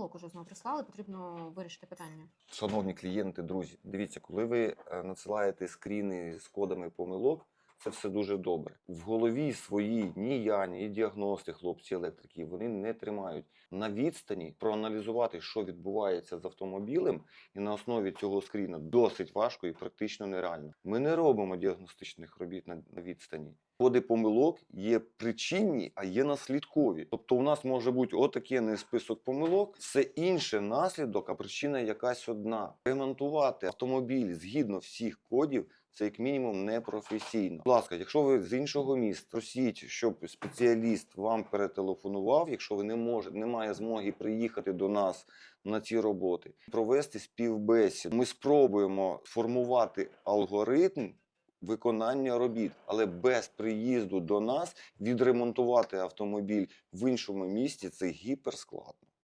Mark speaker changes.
Speaker 1: помилок уже знову прислали, потрібно вирішити питання.
Speaker 2: Шановні клієнти, друзі, дивіться, коли ви е, надсилаєте скріни з кодами помилок, це все дуже добре. В голові своїй ні я, ні діагности, хлопці електрики, вони не тримають. На відстані проаналізувати, що відбувається з автомобілем, і на основі цього скріна досить важко і практично нереально. Ми не робимо діагностичних робіт на, відстані. Коди помилок є причинні, а є наслідкові. Тобто, у нас може бути отакий список помилок, все інше наслідок, а причина якась одна. Ремонтувати автомобіль згідно всіх кодів. Це як мінімум непрофесійно. Будь ласка, якщо ви з іншого міста, просіть, щоб спеціаліст вам перетелефонував. Якщо ви не можете, немає змоги приїхати до нас на ці роботи, провести співбесіду. Ми спробуємо формувати алгоритм виконання робіт, але без приїзду до нас відремонтувати автомобіль в іншому місті це гіперскладно.